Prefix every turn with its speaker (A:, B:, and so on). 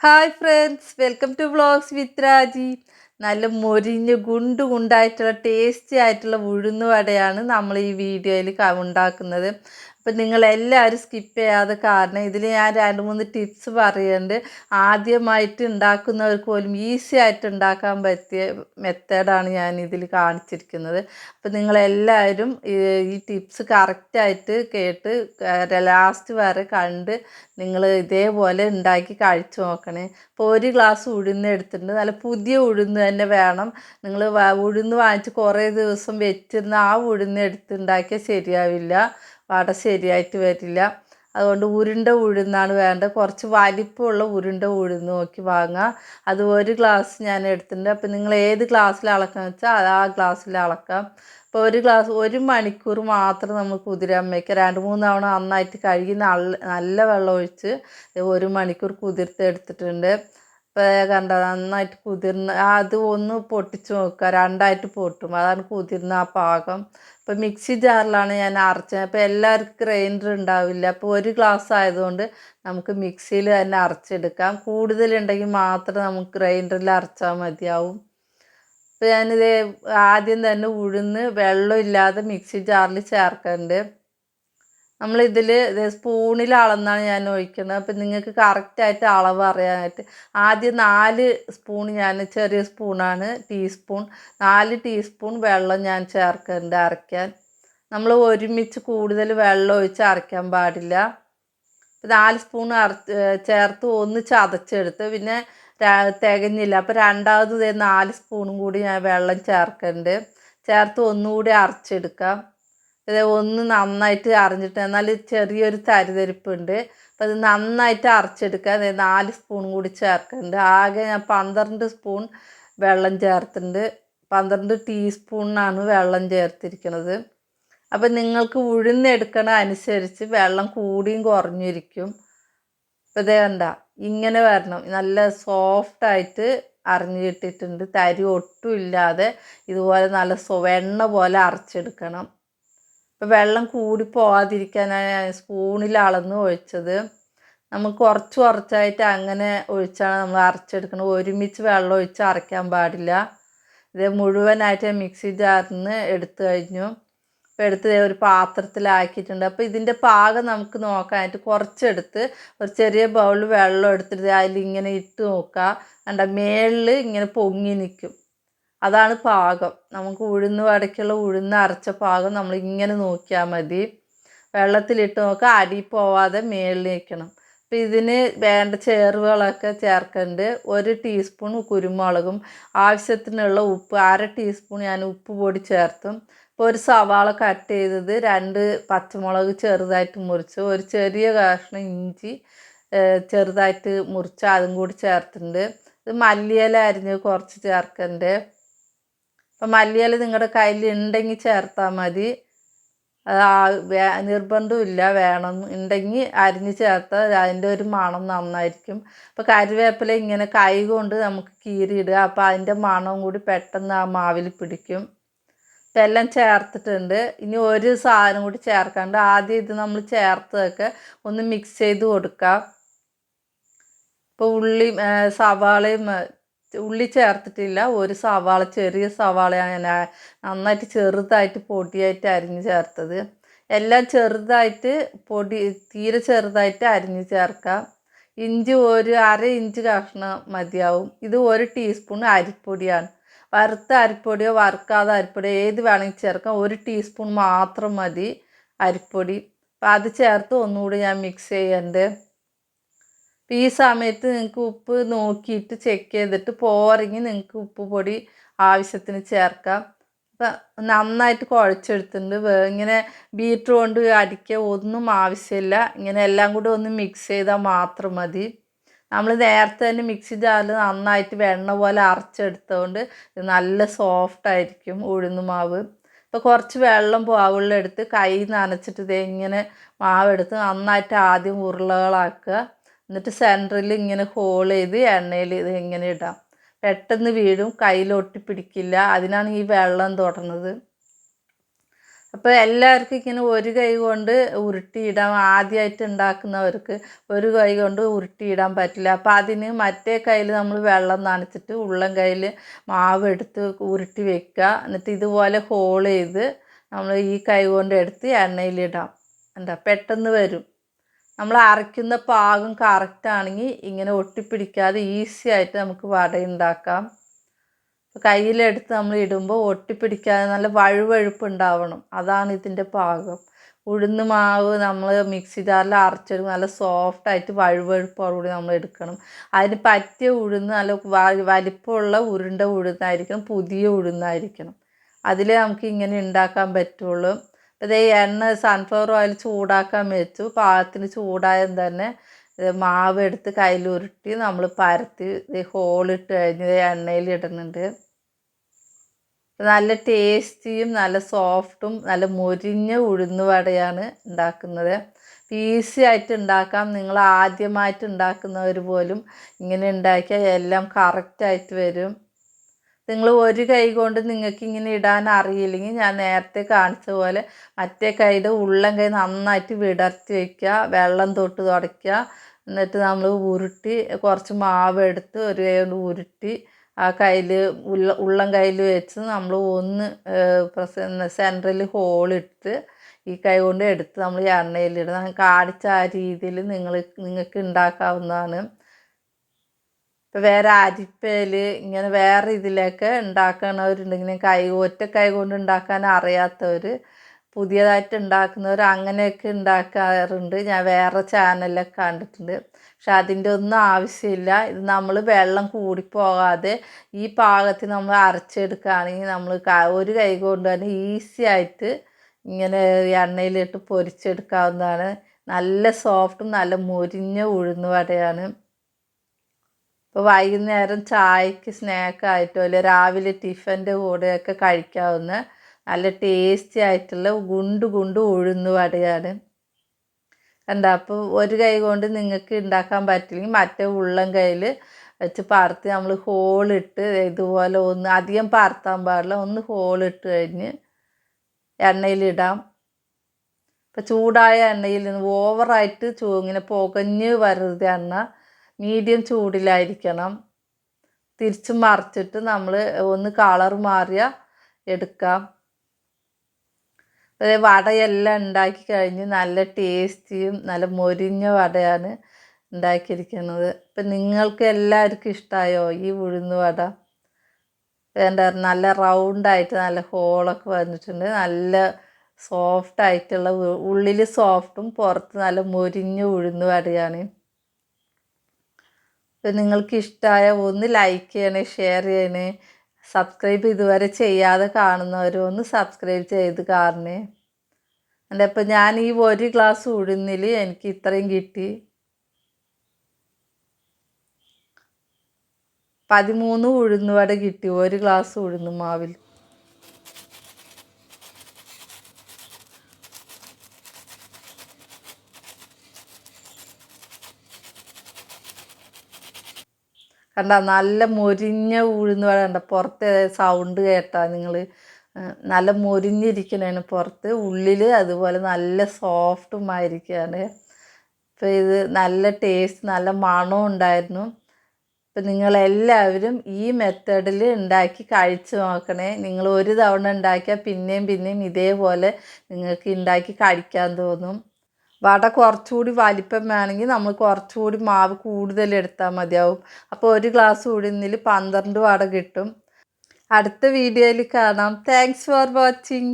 A: hi friends welcome to vlogs with Raji നല്ല മൊരിഞ്ഞ് ഗുണ്ട് ഗുണ്ടായിട്ടുള്ള tasty ആയിട്ടുള്ള ഉഴുന്ന് വടയാണ് നമ്മൾ ഈ വീഡിയോയിൽ ഉണ്ടാക്കുന്നത്. അപ്പം നിങ്ങളെല്ലാവരും സ്കിപ്പ് ചെയ്യാതെ കാരണം ഇതിൽ ഞാൻ രണ്ട് മൂന്ന് ടിപ്സ് പറയുന്നുണ്ട് ആദ്യമായിട്ട് ഉണ്ടാക്കുന്നവർക്ക് പോലും ഈസി ആയിട്ട് ഉണ്ടാക്കാൻ പറ്റിയ മെത്തേഡാണ് ഞാൻ ഇതിൽ കാണിച്ചിരിക്കുന്നത്. അപ്പം നിങ്ങളെല്ലാവരും ഈ ടിപ്സ് കറക്റ്റായിട്ട് കേട്ട് ലാസ്റ്റ് വരെ കണ്ട് നിങ്ങൾ ഇതേപോലെ ഉണ്ടാക്കി കഴിച്ചു നോക്കണേ. അപ്പോൾ ഒരു ഗ്ലാസ് ഉഴുന്ന് എടുത്തിട്ടുണ്ട്. നല്ല പുതിയ ഉഴുന്ന് തന്നെ വേണം. നിങ്ങൾ ഉഴുന്ന് വാങ്ങിച്ച് കുറേ ദിവസം വെച്ചിരുന്ന ആ ഉഴുന്ന് എടുത്തുണ്ടാക്കിയാൽ ശരിയാവില്ല. വട ശരിയായിട്ട് വരില്ല. അതുകൊണ്ട് ഉരുണ്ട ഉഴുന്നാണ് വേണ്ടത്. കുറച്ച് വലിപ്പമുള്ള ഉരുണ്ട ഉഴുന്ന് നോക്കി വാങ്ങുക. അത് ഒരു ഗ്ലാസ് ഞാൻ എടുത്തിട്ടുണ്ട്. അപ്പോൾ നിങ്ങൾ ഏത് ഗ്ലാസ്സിൽ അളക്കാന്ന് വെച്ചാൽ ആ ഗ്ലാസ്സിൽ അളക്കാം. അപ്പോൾ ഒരു ഗ്ലാസ് ഒരു മണിക്കൂർ മാത്രം നമ്മൾ കുതിരാൻ വയ്ക്കുക രണ്ട് മൂന്ന് തവണ നന്നായിട്ട് കഴുകി നല്ല നല്ല വെള്ളം ഒഴിച്ച് ഒരു മണിക്കൂർ കുതിർത്ത് എടുത്തിട്ടുണ്ട്. കണ്ട നന്നായിട്ട് കുതിർന്ന് അത് ഒന്ന് പൊട്ടിച്ച് നോക്കുക രണ്ടായിട്ട് പൊട്ടും. അതാണ് കുതിർന്ന ആ പാകം. ഇപ്പോൾ മിക്സി ജാറിലാണ് ഞാൻ അരച്ചത്. അപ്പോൾ എല്ലാവർക്കും ഗ്രൈൻഡർ ഉണ്ടാവില്ല. അപ്പോൾ ഒരു ഗ്ലാസ് ആയതുകൊണ്ട് നമുക്ക് മിക്സിയിൽ തന്നെ അരച്ചെടുക്കാം. കൂടുതലുണ്ടെങ്കിൽ മാത്രം നമുക്ക് ഗ്രൈൻഡറിൽ അരച്ചാൽ മതിയാവും. ഇപ്പോൾ ഞാനിത് ആദ്യം തന്നെ ഉഴുന്ന് വെള്ളമില്ലാതെ മിക്സി ജാറിൽ ചേർക്കുന്നുണ്ട് നമ്മളിതിൽ സ്പൂണിൽ അളന്നാണ് ഞാൻ ഒഴിക്കുന്നത്. അപ്പം നിങ്ങൾക്ക് കറക്റ്റായിട്ട് അളവ് അറിയാനായിട്ട്. ആദ്യം നാല് സ്പൂൺ ഞാൻ ചെറിയ സ്പൂണാണ് ടീസ്പൂൺ. നാല് ടീസ്പൂൺ വെള്ളം ഞാൻ ചേർക്കുന്നുണ്ട് അരയ്ക്കാൻ. നമ്മൾ ഒരുമിച്ച് കൂടുതൽ വെള്ളം ഒഴിച്ച് അരയ്ക്കാൻ പാടില്ല. നാല് സ്പൂൺ അര ചേർത്ത് ഒന്ന് ചതച്ചെടുത്ത് പിന്നെ തികഞ്ഞില്ല. അപ്പോൾ രണ്ടാമത് നാല് സ്പൂണും കൂടി ഞാൻ വെള്ളം ചേർക്കുന്നുണ്ട് ചേർത്ത് ഒന്നുകൂടി അരച്ചെടുക്കാം. ഒന്ന് നന്നായിട്ട് അരഞ്ഞിട്ട് എന്നാൽ ചെറിയൊരു തരിതരിപ്പുണ്ട്. അപ്പം അത് നന്നായിട്ട് അരച്ചെടുക്കുക. നാല് സ്പൂൺ കൂടി ചേർക്കുന്നുണ്ട്. ആകെ ഞാൻ പന്ത്രണ്ട് സ്പൂൺ വെള്ളം ചേർത്തിട്ടുണ്ട്. പന്ത്രണ്ട് ടീസ്പൂണിനാണ് വെള്ളം ചേർത്തിരിക്കുന്നത്. അപ്പം നിങ്ങൾക്ക് ഉഴുന്നെടുക്കണ അനുസരിച്ച് വെള്ളം കൂടിയും കുറഞ്ഞിരിക്കും. അപ്പം ഇതേ കണ്ട ഇങ്ങനെ വരണം. നല്ല സോഫ്റ്റായിട്ട് അരഞ്ഞു കിട്ടിയിട്ടുണ്ട്. തരി ഒട്ടും ഇല്ലാതെ ഇതുപോലെ നല്ല വെണ്ണ പോലെ അരച്ചെടുക്കണം. ഇപ്പോൾ വെള്ളം കൂടി പോകാതിരിക്കാനാണ് ഞാൻ സ്പൂണിൽ അളന്ന് ഒഴിച്ചത്. നമുക്ക് കുറച്ച് കുറച്ചായിട്ട് അങ്ങനെ ഒഴിച്ചാണ് നമ്മൾ അരച്ചെടുക്കുന്നത് ഒരുമിച്ച് വെള്ളം ഒഴിച്ച് അരയ്ക്കാൻ പാടില്ല. ഇത് മുഴുവനായിട്ട് മിക്സി ജാറിൽ നിന്ന് എടുത്തു കഴിഞ്ഞു. അപ്പോൾ എടുത്ത് ഒരു പാത്രത്തിലാക്കിയിട്ടുണ്ട്. അപ്പോൾ ഇതിന്റെ പാകം നമുക്ക് നോക്കാനായിട്ട് കുറച്ചെടുത്ത് ഒരു ചെറിയ ബൗളിൽ വെള്ളം എടുത്തിട്ട് അതിലിങ്ങനെ ഇട്ട് നോക്കുക. കണ്ട? മേളിൽ ഇങ്ങനെ പൊങ്ങി നിൽക്കും. അതാണ് പാകം. നമുക്ക് ഉഴുന്ന് വടക്കുള്ള ഉഴുന്ന് അരച്ച പാകം നമ്മൾ ഇങ്ങനെ നോക്കിയാൽ മതി. വെള്ളത്തിലിട്ട് നോക്കുക അടി പോവാതെ മേളിൽ നിൽക്കണം. അപ്പോൾ ഇതിന് വേണ്ട ചേരുവകളൊക്കെ ചേർക്കുന്നുണ്ട് ഒരു ടീസ്പൂൺ കുരുമുളകും ആവശ്യത്തിനുള്ള ഉപ്പ് അര ടീസ്പൂൺ ഞാൻ ഉപ്പ് പൊടി ചേർത്തും. ഇപ്പോൾ ഒരു സവാള കട്ട് ചെയ്തത് രണ്ട് പച്ചമുളക് ചെറുതായിട്ട് മുറിച്ച് ഒരു ചെറിയ കഷ്ണം ഇഞ്ചി ചെറുതായിട്ട് മുറിച്ച് അതും കൂടി ചേർത്തിട്ടുണ്ട്. ഇത് മല്ലിയില അരിഞ്ഞ് കുറച്ച് ചേർക്കുന്നുണ്ട് അപ്പം മല്ലിയില നിങ്ങളുടെ കയ്യിൽ ഉണ്ടെങ്കിൽ ചേർത്താൽ മതി. നിർബന്ധമില്ല വേണം ഉണ്ടെങ്കിൽ അരിഞ്ഞ് ചേർത്താൽ അതിന്റെ ഒരു മണം നന്നായിരിക്കും. അപ്പോൾ കരിവേപ്പില ഇങ്ങനെ കൈ കൊണ്ട് നമുക്ക് കീറിയിടുക അപ്പോൾ അതിന്റെ മണം കൂടി പെട്ടെന്ന് ആ മാവിൽ പിടിക്കും. ഇപ്പം എല്ലാം ചേർത്തിട്ടുണ്ട്. ഇനി ഒരു സാധനം കൂടി ചേർക്കാണ്ട് ആദ്യം ഇത് നമ്മൾ ചേർത്തതൊക്കെ ഒന്ന് മിക്സ് ചെയ്ത് കൊടുക്കാം. ഇപ്പോൾ ഉള്ളി സവാളയും ഉള്ളി ചേർത്തിട്ടില്ല. ഒരു സവാള ചെറിയ സവാളയാണ് ഞാൻ നന്നായിട്ട് ചെറുതായിട്ട് പൊടിയായിട്ട് അരിഞ്ഞ് ചേർത്തത്. എല്ലാം ചെറുതായിട്ട് പൊടി തീരെ ചെറുതായിട്ട് അരിഞ്ഞ് ചേർക്കാം. ഇഞ്ചി ഒരു അര ഇഞ്ച് കഷ്ണം മതിയാവും. ഇത് ഒരു ടീസ്പൂൺ അരിപ്പൊടിയാണ്. വറുത്ത അരിപ്പൊടിയോ വറുക്കാതെ അരിപ്പൊടിയോ ഏത് വേണമെങ്കിൽ ചേർക്കാം. ഒരു ടീസ്പൂൺ മാത്രം മതി അരിപ്പൊടി. അപ്പോൾ അത് ചേർത്ത് ഒന്നുകൂടി ഞാൻ മിക്സ് ഈ സമയത്ത് നിങ്ങൾക്ക് ഉപ്പ് നോക്കിയിട്ട് ചെക്ക് ചെയ്തിട്ട് പോരെങ്കിൽ നിങ്ങൾക്ക് ഉപ്പ് പൊടി ആവശ്യത്തിന് ചേർക്കാം. അപ്പം നന്നായിട്ട് കുഴച്ചെടുത്തിട്ടുണ്ട്. ഇങ്ങനെ ബീറ്റർ കൊണ്ട് അടിക്കുക ഒന്നും ആവശ്യമില്ല. ഇങ്ങനെ എല്ലാം കൂടി ഒന്ന് മിക്സ് ചെയ്താൽ മാത്രം മതി. നമ്മൾ നേരത്തെ തന്നെ മിക്സി ജാറിൽ നന്നായിട്ട് വെണ്ണ പോലെ അരച്ചെടുത്തതുകൊണ്ട് നല്ല സോഫ്റ്റ് ആയിരിക്കും ഉഴുന്ന് മാവ്. ഇപ്പോൾ കുറച്ച് വെള്ളം പാവുള്ളെടുത്ത് കൈ നനച്ചിട്ട് ഇതേ ഇങ്ങനെ മാവെടുത്ത് നന്നായിട്ട് ആദ്യം ഉരുളകളാക്കുക. എന്നിട്ട് സെന്ററിൽ ഇങ്ങനെ ഹോൾ ചെയ്ത് എണ്ണയിൽ ഇത് ഇങ്ങനെ ഇടാം. പെട്ടെന്ന് വീഴും കയ്യിലൊട്ടി പിടിക്കില്ല. അതിനാണ് ഈ വെള്ളം തുടർന്നത് അപ്പോൾ എല്ലാവർക്കും ഇങ്ങനെ ഒരു കൈ കൊണ്ട് ഉരുട്ടിയിടാം. ആദ്യമായിട്ട് ഉണ്ടാക്കുന്നവർക്ക് ഒരു കൈ കൊണ്ട് ഉരുട്ടിയിടാൻ പറ്റില്ല. അപ്പോൾ അതിന് മറ്റേ കയ്യിൽ നമ്മൾ വെള്ളം നനച്ചിട്ട് ഉള്ളം കയ്യിൽ മാവ് എടുത്ത് ഉരുട്ടി വെക്കുക. എന്നിട്ട് ഇതുപോലെ ഹോൾ ചെയ്ത് നമ്മൾ ഈ കൈ കൊണ്ട് എടുത്ത് എണ്ണയിലിടാം. എന്താ? പെട്ടെന്ന് വരും. നമ്മൾ അരയ്ക്കുന്ന പാകം കറക്റ്റ് ആണെങ്കിൽ ഇങ്ങനെ ഒട്ടിപ്പിടിക്കാതെ ഈസി ആയിട്ട് നമുക്ക് വട ഉണ്ടാക്കാം. കയ്യിലെടുത്ത് നമ്മൾ ഇടുമ്പോൾ ഒട്ടിപ്പിടിക്കാതെ നല്ല വഴുവഴുപ്പ് ഉണ്ടാവണം. അതാണ് ഇതിന്റെ പാകം. ഉഴുന്ന് മാവ് നമ്മൾ മിക്സി ജാറിൽ അരച്ചെടുക്കും. നല്ല സോഫ്റ്റായിട്ട് വഴുവഴുപ്പോടുകൂടി നമ്മൾ എടുക്കണം. അതിന് പറ്റിയ ഉഴുന്ന് നല്ല വലിപ്പമുള്ള ഉരുണ്ട ഉഴുന്നായിരിക്കണം. പുതിയ ഉഴുന്നായിരിക്കണം. അതിലേ നമുക്ക് ഇങ്ങനെ ഉണ്ടാക്കാൻ പറ്റുള്ളൂ. അതേ എണ്ണ സൺഫ്ലവർ ഓയിൽ ചൂടാക്കാൻ വെച്ചു. പാകത്തിന് ചൂടായാൽ തന്നെ മാവ് എടുത്ത് കയ്യിൽ ഉരുട്ടി നമ്മൾ പരത്തി ഹോളിട്ട് കഴിഞ്ഞ് എണ്ണയിൽ ഇടുന്നുണ്ട്. നല്ല ടേസ്റ്റിയും നല്ല സോഫ്റ്റും നല്ല മൊരിഞ്ഞ ഉഴുന്ന് വടയാണ് ഉണ്ടാക്കുന്നത്. ഈസി ആയിട്ട് ഉണ്ടാക്കാം. നിങ്ങൾ ആദ്യമായിട്ട് ഉണ്ടാക്കുന്നവർ പോലും ഇങ്ങനെ ഉണ്ടാക്കിയാൽ എല്ലാം കറക്റ്റായിട്ട് വരും. നിങ്ങൾ ഒരു കൈ കൊണ്ട് നിങ്ങൾക്ക് ഇങ്ങനെ ഇടാൻ അറിയില്ലെങ്കിൽ ഞാൻ നേരത്തെ കാണിച്ച പോലെ മറ്റേ കൈയുടെ ഉള്ളം കൈ നന്നായിട്ട് വിടർത്തി വയ്ക്കുക വെള്ളം തൊട്ട് തുടയ്ക്കുക എന്നിട്ട് നമ്മൾ ഉരുട്ടി കുറച്ച് മാവ് എടുത്ത് ഒരു കൈ കൊണ്ട് ഉരുട്ടി ആ കയ്യിൽ ഉള്ള ഉള്ളം കയ്യിൽ വെച്ച് നമ്മൾ ഒന്ന് സെന്ററിൽ ഹോളിട്ട് ഈ കൈ കൊണ്ട് എടുത്ത് നമ്മൾ എണ്ണയിലിടും കാണിച്ച ആ രീതിയിൽ നിങ്ങൾ നിങ്ങൾക്ക് ഉണ്ടാക്കാവുന്നതാണ് വേറെ അരിപ്പയിൽ ഇങ്ങനെ വേറെ ഇതിലൊക്കെ ഉണ്ടാക്കണവരുണ്ടെങ്കിൽ കൈ ഒറ്റ കൈ കൊണ്ട് ഉണ്ടാക്കാൻ അറിയാത്തവർ പുതിയതായിട്ട് ഉണ്ടാക്കുന്നവർ അങ്ങനെയൊക്കെ ഉണ്ടാക്കാറുണ്ട്. ഞാൻ വേറെ ചാനലിലൊക്കെ കണ്ടിട്ടുണ്ട്. പക്ഷെ അതിന്റെ ഒന്നും ആവശ്യമില്ല. ഇത് നമ്മൾ വെള്ളം കൂടിപ്പോകാതെ ഈ പാകത്തിൽ നമ്മൾ അരച്ചെടുക്കുകയാണെങ്കിൽ നമ്മൾ ഒരു കൈ കൊണ്ട് തന്നെ ഈസി ആയിട്ട് ഇങ്ങനെ എണ്ണയിലിട്ട് പൊരിച്ചെടുക്കാവുന്നതാണ്. നല്ല സോഫ്റ്റും നല്ല മുരിഞ്ഞ ഉഴുന്ന് വടയാണ് ഇപ്പോൾ വൈകുന്നേരം ചായക്ക് സ്നാക്കായിട്ടോ അല്ലെ രാവിലെ ടിഫന്റെ കൂടെയൊക്കെ കഴിക്കാവുന്ന നല്ല ടേസ്റ്റി ആയിട്ടുള്ള ഗുണ്ട് ഗുണ്ട് ഉഴുന്ന് വടയാണ്. എന്താ അപ്പോൾ ഒരു കൈ കൊണ്ട് നിങ്ങൾക്ക് ഉണ്ടാക്കാൻ പറ്റില്ലെങ്കിൽ മറ്റേ ഉള്ളം കയ്യിൽ വെച്ച് പറത്ത് നമ്മൾ ഹോളിട്ട് ഇതുപോലെ ഒന്ന് അധികം പറത്താൻ പാടില്ല. ഒന്ന് ഹോളിട്ട് കഴിഞ്ഞ് എണ്ണയിലിടാം ഇപ്പം ചൂടായ എണ്ണയിൽ ഓവറായിട്ട് ചൂ ഇങ്ങനെ പുകഞ്ഞ് വരരുത് എണ്ണ മീഡിയം ചൂടിലായിരിക്കണം. തിരിച്ച് മറിച്ചിട്ട് നമ്മൾ ഒന്ന് കളർ മാറിയ എടുക്കാം. വടയെല്ലാം ഉണ്ടാക്കി കഴിഞ്ഞ് നല്ല ടേസ്റ്റിയും നല്ല മൊരിഞ്ഞ വടയാണ് ഉണ്ടാക്കിയിരിക്കുന്നത്. ഇപ്പം നിങ്ങൾക്ക് എല്ലാവർക്കും ഇഷ്ടമായോ ഈ ഉഴുന്ന് വട? എന്താ നല്ല റൗണ്ടായിട്ട് നല്ല ഹോളൊക്കെ വന്നിട്ടുണ്ട്. നല്ല സോഫ്റ്റ് ആയിട്ടുള്ള ഉള്ളിൽ സോഫ്റ്റും പുറത്ത് നല്ല മൊരിഞ്ഞ ഉഴുന്ന് വടയാണ്. നിങ്ങൾക്ക് ഇഷ്ടമായ ഒന്ന് ലൈക്ക് ചെയ്യണേ ഷെയർ ചെയ്യണേ സബ്സ്ക്രൈബ് ഇതുവരെ ചെയ്യാതെ കാണുന്നവർ ഒന്ന് സബ്സ്ക്രൈബ് ചെയ്ത് കാണണേ എന്റെ ഇപ്പം ഞാൻ ഈ ഒരു ഗ്ലാസ് ഉഴുന്നിൽ എനിക്ക് ഇത്രയും കിട്ടി. പതിമൂന്ന് ഉഴുന്നുവട കിട്ടി ഒരു ഗ്ലാസ് ഉഴുന്നു മാവിൽ കണ്ട നല്ല മൊരിഞ്ഞ ഉഴുന്ന് പറയണ്ട പുറത്തെ സൗണ്ട് കേട്ടാ നിങ്ങൾ നല്ല മൊരിഞ്ഞിരിക്കണേന് പുറത്ത് ഉള്ളിൽ അതുപോലെ നല്ല സോഫ്റ്റുമായിരിക്കുകയാണ് അപ്പോൾ ഇത് നല്ല ടേസ്റ്റ് നല്ല മണവും ഉണ്ടായിരുന്നു. അപ്പം നിങ്ങളെല്ലാവരും ഈ മെത്തേഡിൽ ഉണ്ടാക്കി കഴിച്ചു നോക്കണേ. നിങ്ങൾ ഒരു തവണ ഉണ്ടാക്കിയാൽ പിന്നെയും പിന്നെയും ഇതേപോലെ നിങ്ങൾക്ക് ഉണ്ടാക്കി കഴിക്കാൻ തോന്നും. വട കുറച്ചുകൂടി വലിപ്പം വേണമെങ്കിൽ നമ്മൾ കുറച്ചുകൂടി മാവ് കൂടുതൽ എടുത്താൽ മതിയാവും. അപ്പോൾ ഒരു ഗ്ലാസ് ഉഴുന്നിൽ പന്ത്രണ്ട് വട കിട്ടും. അടുത്ത വീഡിയോയിൽ കാണാം. Thanks for watching